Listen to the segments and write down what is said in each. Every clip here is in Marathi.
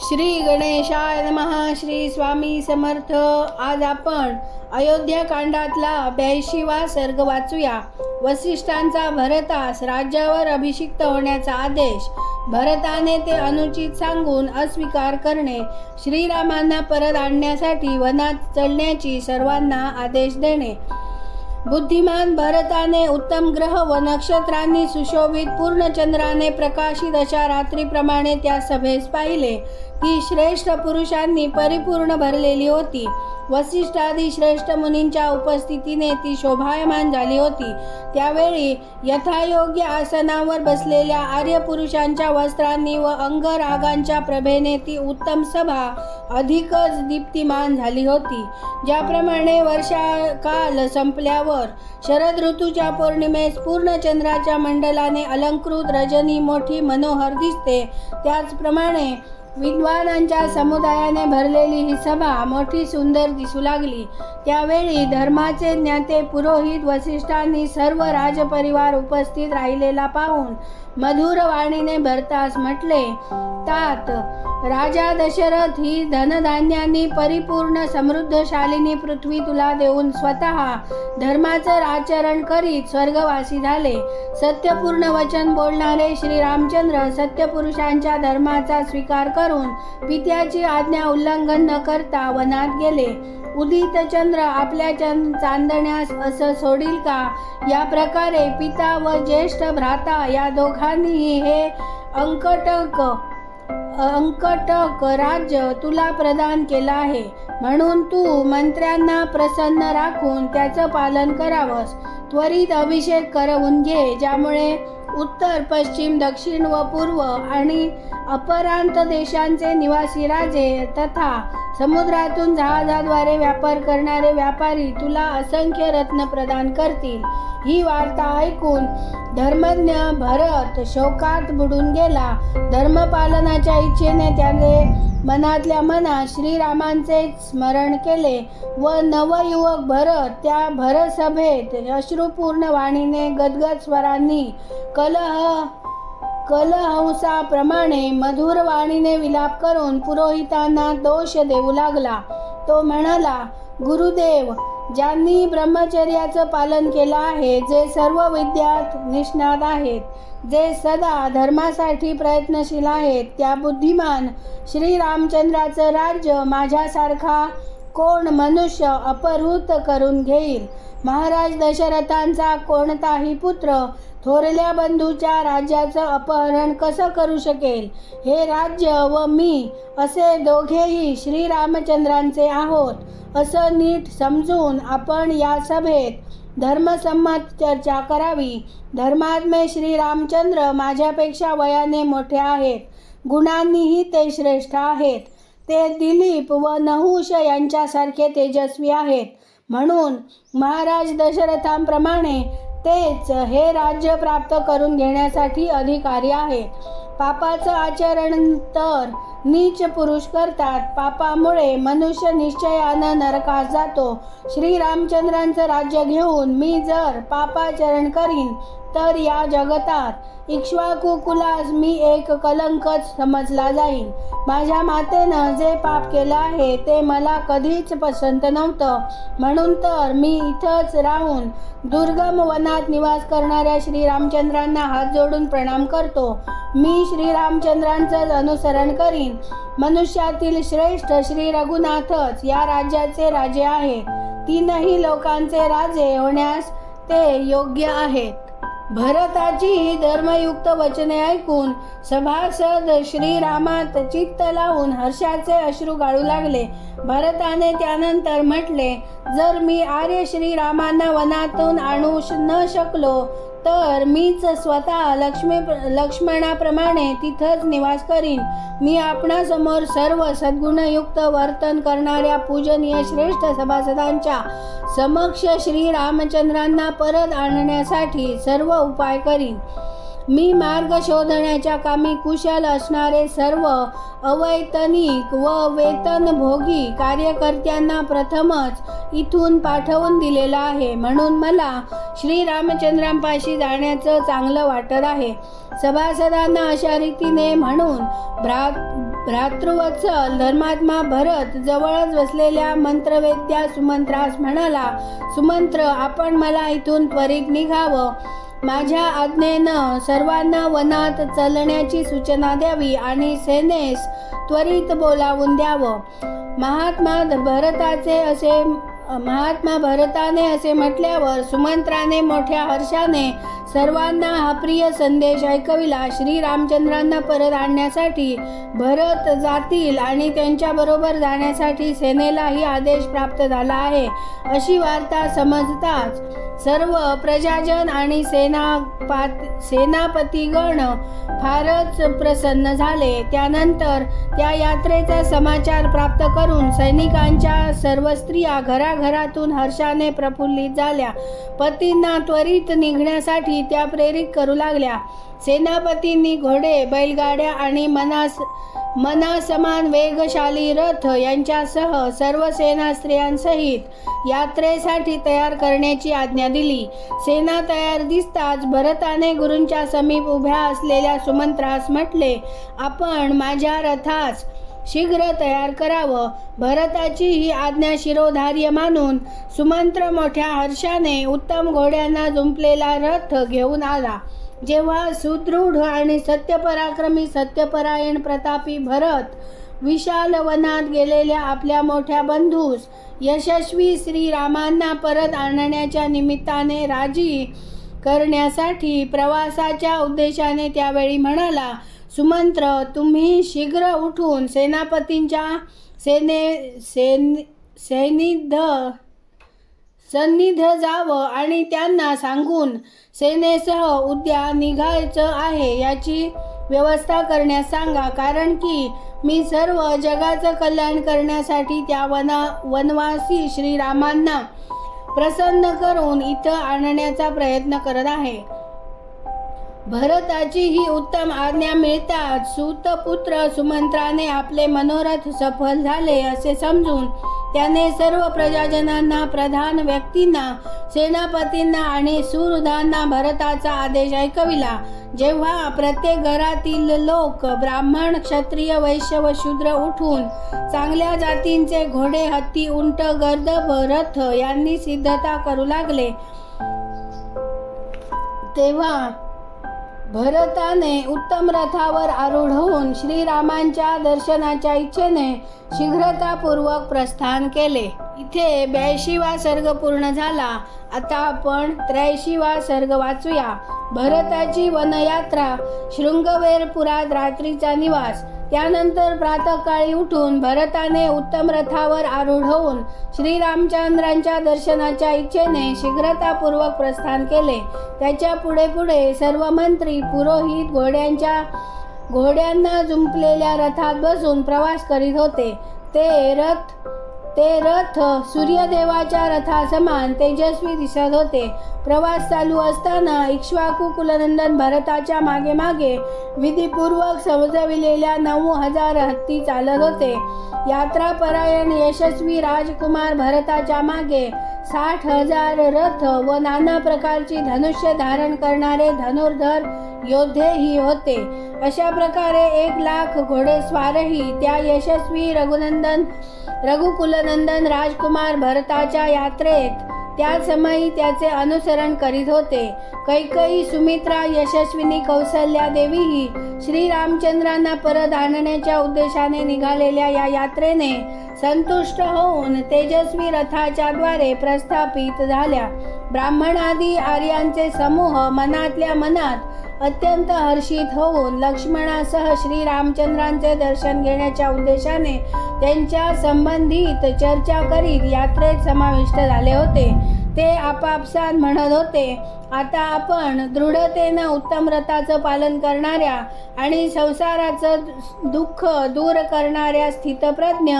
श्री गणेशाय नमः. श्री स्वामी समर्थ. आज आपण अयोध्या कांडातला ब्याऐंशीवा सर्ग वाचूया. वसिष्ठांचा भरतास राज्यावर अभिषिक्त होण्याचा आदेश भरताने ते अनुचित सांगून अस्वीकार करणे श्रीरामांना परत आणण्यासाठी वनात चढण्याची सर्वांना आदेश देणे. बुद्धिमान भरताने उत्तम ग्रह व नक्षत्रांनी सुशोभित पूर्णचंद्राने प्रकाशित अशा रात्रीप्रमाणे त्या सभेस पाहिले. ती श्रेष्ठ पुरुषांनी परिपूर्ण भरलेली होती. वसिष्ठादी श्रेष्ठ मुनींच्या उपस्थितीने ती शोभायमान झाली होती. त्यावेळी यथायोग्य आसनावर बसलेल्या आर्य पुरुषांच्या वस्त्रांनी व अंगरागांच्या प्रभेने ती उत्तम सभा अधिकच दीप्तिमान झाली होती. ज्याप्रमाणे वर्षाकाल संपल्यावर शरद ऋतूच्या पौर्णिमेस पूर्ण चंद्राच्या मंडलाने अलंकृत रजनी मोठी मनोहर दिसते. त्याचप्रमाणे विद्वानांच्या समुदायाने भरलेली ही सभा मोठी सुंदर दिसू लागली. त्यावेळी धर्माचे ज्ञाते पुरोहित वसिष्ठांनी सर्व राजपरिवार उपस्थित राहिलेला पाहून मधुर वाणीने भरतास म्हटले तात राजा दशरथ ही धनधान्यांनी परिपूर्ण समृद्धशालिनी पृथ्वी तुला देऊन स्वतः धर्माचं आचरण करीत स्वर्गवासी झाले. सत्यपूर्ण वचन बोलणारे श्री रामचंद्र सत्यपुरुषांच्या धर्माचा स्वीकार कर करून पित्याची आज्ञा उल्लंघन न करता वनात गेले. उदित चंद्र आपल्या चंद चांदण्यास असं सोडील का? या प्रकारे पिता व ज्येष्ठ भ्राता या दोघांनीही हे अंकटक अंकटक राज्य तुला प्रदान केलं आहे. म्हणून तू मंत्र्यांना प्रसन्न राखून त्याचं पालन करावंस. त्वरित अभिषेक करवून घे ज्यामुळे उत्तर पश्चिम दक्षिण व पूर्व आणि अपरांत देशांचे निवासी राजे तथा समुद्रातून जहाजाद्वारे व्यापार करणारे व्यापारी तुला असंख्य रत्न प्रदान करतील. ही वार्ता ऐकून धर्मज्ञ भरत शोकात बुडून गेला. धर्मपालनाच्या इच्छेने त्याने मनातल्या मनात श्रीरामांचे स्मरण केले व नवयुवक भरत त्या भरसभेत अश्रुपूर्ण वाणीने गदगद स्वरांनी कलह कलहंसाप्रमाणे मधुर वाणीने विलाप करून पुरोहितांना दोष देऊ लागला. तो म्हणाला गुरुदेव ज्यांनी ब्रह्मचर्याचं पालन केलं आहे जे सर्व विद्यात निष्णात आहेत जे सदा धर्मासाठी प्रयत्नशील आहेत त्या बुद्धिमान श्रीरामचंद्राचं राज्य माझ्यासारखा कोण मनुष्य अपहृत करून घेईल? महाराज दशरथांचा कोणताही पुत्र थोरल्या बंधूच्या राज्याचं अपहरण कसं करू शकेल? हे राज्य व मी असे दोघेही श्रीरामचंद्रांचे आहोत. असं नीट समजून आपण या सभेत धर्मसंमत चर्चा करावी. धर्मात्मे श्रीरामचंद्र माझ्यापेक्षा वयाने मोठे आहेत. गुणांनीही ते श्रेष्ठ आहेत. ते दिलीप व नहुष यांच्यासारखे तेजस्वी आहेत. म्हणून महाराज दशरथांप्रमाणे तेच हे राज्य प्राप्त करून घेण्यासाठी अधिकारी आहेत. पापाचं आचरण तर नीच पुरुष करतात. पापामुळे मनुष्य निश्चयानं नरकास जातो. श्रीरामचंद्रांचं राज्य घेऊन मी जर पापाचरण करीन तर या जगतात. इक्ष्वाकुकुलास मी एक कलंकच समजला जाईन. माझ्या मातेनं जे पाप केलं आहे ते मला कधीच पसंत नव्हतं. म्हणून तर मी इथंच राहून दुर्गम वनात निवास करणाऱ्या श्रीरामचंद्रांना हात जोडून प्रणाम करतो. मी श्रीरामचंद्रांचंच अनुसरण करीन. मनुष्यातील श्रेष्ठ श्री रघुनाथच या राज्याचे राजे आहेत. तीनही लोकांचे राजे होण्यास ते योग्य आहेत. भरताची ही धर्मयुक्त वचने ऐकून सभासद श्रीरामात चित्त लावून हर्षाचे अश्रू गाळू लागले. भरताने त्यानंतर म्हटले जर मी आर्य श्रीरामांना वनातून आणू न शकलो तर मीच स्वतः लक्ष्मी लक्ष्मणाप्रमाणे तिथंच निवास करीन. मी आपणासमोर सर्व सद्गुणयुक्त वर्तन करणाऱ्या पूजनीय श्रेष्ठ सभासदांच्या समक्ष श्री रामचंद्रांना परत आणण्यासाठी सर्व उपाय करीन. मी मार्ग शोधण्याच्या कामी कुशल असणारे सर्व अवैतनिक व वेतनभोगी कार्यकर्त्यांना प्रथमच इथून पाठवून दिलेलं आहे. म्हणून मला श्री रामचंद्रांपाशी जाण्याचं चांगलं वाटत आहे. सभासदांना अशा रीतीने म्हणून भ्रा भ्रातृवत्सल धर्मात्मा भरत जवळच बसलेल्या मंत्रवेद्या सुमंत्रास म्हणाला सुमंत्र आपण मला इथून त्वरित निघावं. माझ्या आज्ञेनं सर्वांना वनात चलण्याची सूचना द्यावी आणि सेनेस त्वरित बोलावून द्यावं. महात्मा भरताचे असे महात्मा भरताने असे म्हटल्यावर सुमंत्राने मोठ्या हर्षाने सर्वांना हा प्रिय संदेश ऐकविला श्री रामचंद्रांना परत आणण्यासाठी भरत जातील आणि त्यांच्याबरोबर जाण्यासाठी सेनेलाही आदेश प्राप्त झाला आहे. अशी वार्ता समजताच सर्व प्रजाजन आणि सेनापात सेनापतीगण फारच प्रसन्न झाले. त्यानंतर त्या यात्रेचा समाचार प्राप्त करून सैनिकांच्या सर्व स्त्रिया घराघरातून हर्षाने प्रफुल्लित झाल्या. पतींना त्वरित निघण्यासाठी त्या प्रेरित करू लागल्या. सेनापतींनी घोडे बैलगाड्या आणि मनास मनासमान वेगशाली रथ यांच्यासह सर्व सेना स्त्रियांसहित यात्रेसाठी तयार करण्याची आज्ञा दिली. सेना तयार दिसताच भरताने गुरूंच्या समीप उभ्या असलेल्या सुमंत्रास म्हटले आपण माझ्या रथास शीघ्र तयार करावं. भरताची ही आज्ञा शिरोधार्य मानून सुमंत्र मोठ्या हर्षाने उत्तम घोड्यांना जुंपलेला रथ घेऊन आला. जेव्हा सुदृढ आणि सत्यपराक्रमी सत्यपरायण प्रतापी भरत विशाल वनात गेलेल्या आपल्या मोठ्या बंधूस यशस्वी श्रीरामांना परत आणण्याच्या निमित्ताने राजी करण्यासाठी प्रवासाच्या उद्देशाने त्यावेळी म्हणाला सुमंत्र तुम्ही शीघ्र उठून सेनापतींच्या सेने सेन सैनिध सन्निध जावं आणि त्यांना सांगून सेनेसह उद्या निघायचं आहे याची व्यवस्था करण्यास सांगा. कारण की मी सर्व जगाचं कल्याण करण्यासाठी त्या वना वनवासी श्रीरामांना प्रसन्न करून इथं आणण्याचा प्रयत्न करत आहे. भरताची ही उत्तम आज्ञा मिळताच सूतपुत्र सुमंत्राने आपले मनोरथ सफल झाले असे समजून त्याने सर्व प्रजाजनांना प्रधान व्यक्तींना सेनापतींना आणि सुहृदांना भरताचा आदेश ऐकविला. जेव्हा प्रत्येक घरातील लोक ब्राह्मण क्षत्रिय वैश्य व शूद्र उठून चांगल्या जातींचे घोडे हत्ती उंट गर्दभ रथ यांनी सिद्धता करू लागले तेव्हा भरताने उत्तम रथावर आरूढ होऊन श्रीरामांच्या दर्शनाच्या इच्छेने शीघ्रतापूर्वक प्रस्थान केले. इथे ब्याऐंशीवा सर्ग पूर्ण झाला. आता आपण त्र्याऐंशीवा सर्ग वाचूया. भरताची वनयात्रा शृंगवेरपुरात रात्रीचा निवास त्यानंतर प्रातःकाळी उठून भरताने उत्तम रथावर आरूढ होऊन श्रीरामचंद्रांच्या दर्शनाच्या इच्छेने शीघ्रतापूर्वक प्रस्थान केले. त्याच्या पुढे पुढे सर्व मंत्री पुरोहित घोड्यांच्या घोड्यांना जुंपलेल्या रथात बसून प्रवास करीत होते. ते रथ ते रथ सूर्यदेवाच्या रथासमान तेजस्वी दिसत होते. प्रवास चालू असताना इक्ष्वाकू कुलनंदन भरताच्या मागे मागे विधीपूर्वक सजविलेल्या नऊ हजार हत्ती चालत होते. यात्रापरायण यशस्वी राजकुमार भरताच्या मागे साठ हजार रथ व नाना प्रकारची धनुष्य धारण करणारे धनुर्धर योद्धेही होते. अशा प्रकारे एक लाख घोडेस्वारही त्या यशस्वी रघुनंदन रघुकुलनंदन राजकुमार भरताच्या यात्रेत. त्या समयी त्याचे अनुसरण करीत होते. कैकई सुमित्रा यशस्विनी कौसल्या देवीही श्रीरामचंद्रांना परत आणण्याच्या उद्देशाने निघालेल्या या यात्रेने संतुष्ट होऊन तेजस्वी रथाच्या द्वारे प्रस्थापित झाल्या. ब्राह्मणादी आर्यांचे समूह मनातल्या मनात अत्यंत हर्षित होऊन लक्ष्मणासह श्रीरामचंद्रांचे दर्शन घेण्याच्या उद्देशाने त्यांच्या संबंधित चर्चा करीत यात्रेत समाविष्ट झाले होते. ते आपापसात म्हणत होते आता आपण दृढतेनं उत्तम रथाचं पालन करणाऱ्या आणि संसाराचं दुःख दूर करणाऱ्या स्थितप्रज्ञ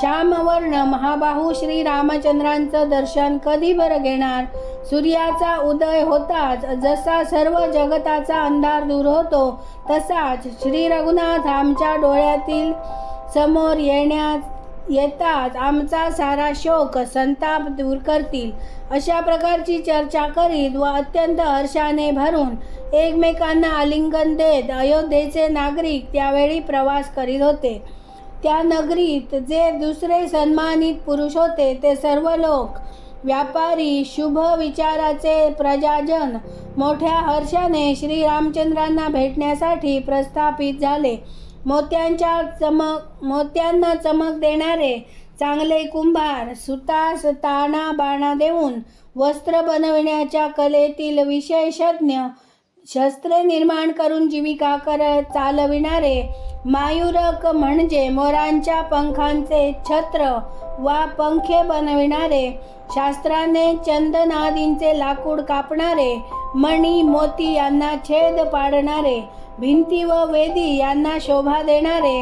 श्यामवर्ण महाबाहू श्री रामचंद्रांचं दर्शन कधी बरं घेणार? सूर्याचा उदय होताच. जसा सर्व जगताचा अंधार दूर होतो तसाच श्री रघुनाथ आमच्या डोळ्यातील समोर येण्यात येताच आमचा सारा शोक संताप दूर करतील. अशा प्रकारची चर्चा करीत व अत्यंत हर्षाने भरून एकमेकांना आलिंगन देत अयोध्येचे नागरिक त्यावेळी प्रवास करीत होते. त्या नगरीत जे दुसरे सन्मानित पुरुष होते ते सर्व लोक व्यापारी शुभ विचाराचे प्रजाजन. मोठ्या हर्षाने श्री रामचंद्रांना भेटण्यासाठी प्रस्थापित झाले. मोत्यांच्या चमक मोत्यांना चमक देणारे चांगले कुंभार सुतास ताणा बाणा देऊन वस्त्र बनविण्याच्या कलेतील विशेषज्ञ शस्त्रे निर्माण करून जीविका करत चालविणारे मायुरक म्हणजे मोरांच्या पंखांचे छत्र वा पंखे बनविणारे शास्त्राने चंदनादींचे लाकूड कापणारे मणी मोती यांना छेद पाडणारे भिंती व वेदी यांना शोभा देणारे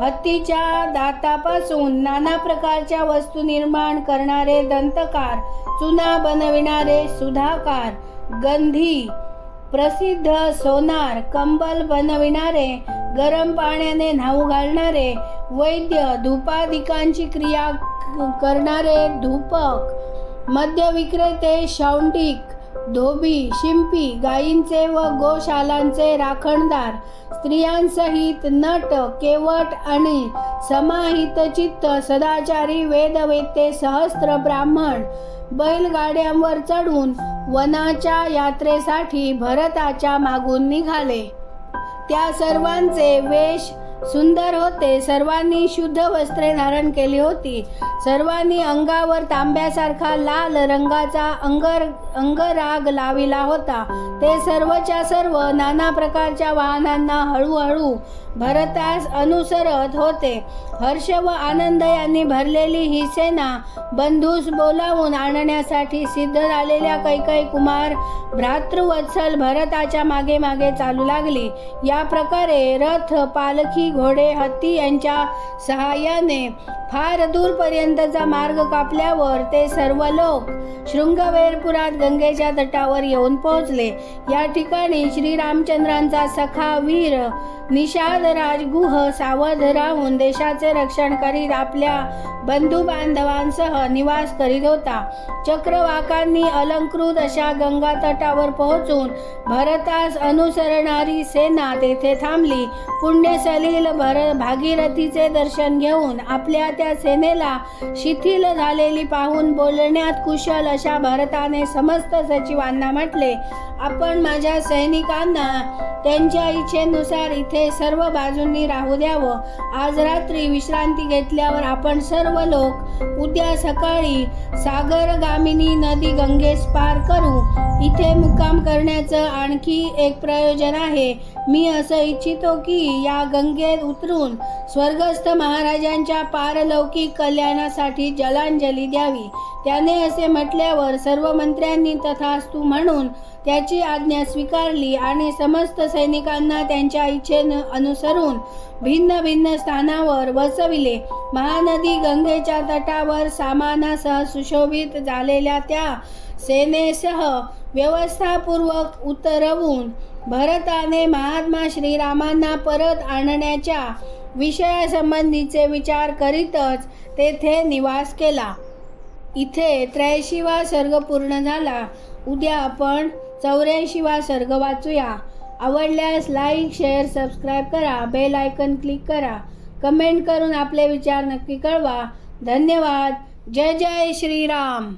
हत्तीच्या दातापासून नाना प्रकारच्या वस्तू निर्माण करणारे दंतकार चुना बनविणारे सुधाकार गंधी प्रसिद्ध सोनार कंबल बनविणारे गरम पाण्याने न्हाऊ घालणारे वैद्य धूपादिकांची क्रिया करणारे धूपक मद्य विक्रेते शौंटिक धोबी शिंपी गायींचे व गोशालांचे राखणदार स्त्रियांसहित नट केवट आणि समाहित चित्त सदाचारी वेदवेते सहस्त्र ब्राह्मण बैलगाड्यांवर चढून वनाच्या यात्रेसाठी भरताच्या मागून निघाले. त्या सर्वांचे वेश सुंदर होते. सर्वांनी शुद्ध वस्त्रे धारण केली होती. सर्वांनी अंगावर तांब्यासारखा लाल रंगाचा अंगर अंगराग लाविला होता. ते सर्वच्या सर्व नाना प्रकारच्या वाहनांना हळूहळू भरतास अनुसरत होते. हर्ष व आनंद यांनी भरलेली ही सेना बंधूस बोलावून आणण्यासाठी सिद्ध झालेल्या कैकई कुमार भ्रातृवत्सल भरताच्या मागे मागे चालू लागली. या प्रकारे रथ पालखी घोडे हत्ती यांच्या सहाय्याने फार दूरपर्यंतचा मार्ग कापल्यावर ते सर्व लोक शृंगवेरपुरात गंगेच्या तटावर येऊन पोहोचले. या ठिकाणी श्रीरामचंद्रांचा सखा वीर निषाद राजगुह सावध राहून देशाचे रक्षण करीत आपल्या बंधू बांधवांसह निवास करीत होता. चक्रवाकांनी अलंकृत अशा गंगा तटावर पोहोचून भरतास अनुसरणारी सेना तेथे थांबली. पुण्यसलील भर भागीरथीचे दर्शन घेऊन आपल्या त्या सेनेला शिथिल झालेली पाहून बोलण्यात कुशल अशा भरताने समस्त सचिवांना म्हटले आपण माझ्या सैनिकांना त्यांच्या इच्छेनुसार इथे सर्व बाजूंनी राहू द्यावं. आज रात्री विश्रांती घेतल्यावर आपण सर्व लोक उद्या सकाळी सागरगामिनी नदी गंगेस पार करू. इथे मुक्काम करण्याचं आणखी एक प्रयोजन आहे. मी असं इच्छितो की या गंगेत उतरून स्वर्गस्थ महाराजांच्या पारलौकिक कल्याणासाठी जलांजली द्यावी. त्याने असे म्हटल्यावर सर्व मंत्र्यांनी तथास्तु म्हणून त्याची आज्ञा स्वीकारली आणि समस्त सैनिकांना त्यांच्या इच्छेनं अनुसरून भिन्न भिन्न स्थानावर बसविले महानदी गंगेच्या तटावर सामानासह सुशोभित झालेल्या त्या सेनेसह व्यवस्थापूर्वक उतरवून भरताने महात्मा श्रीरामांना परत आणण्याच्या विषयासंबंधीचे विचार करीतच तेथे निवास केला. इथे त्र्याऐंशीवा सर्ग पूर्ण झाला. उद्या आपण चौऱ्याऐंशीवा सर्ग वाचूया. आवडल्यास लाईक शेअर सबस्क्राईब करा. बेल आयकन क्लिक करा. कमेंट करून आपले विचार नक्की कळवा. धन्यवाद. जय जय श्रीराम.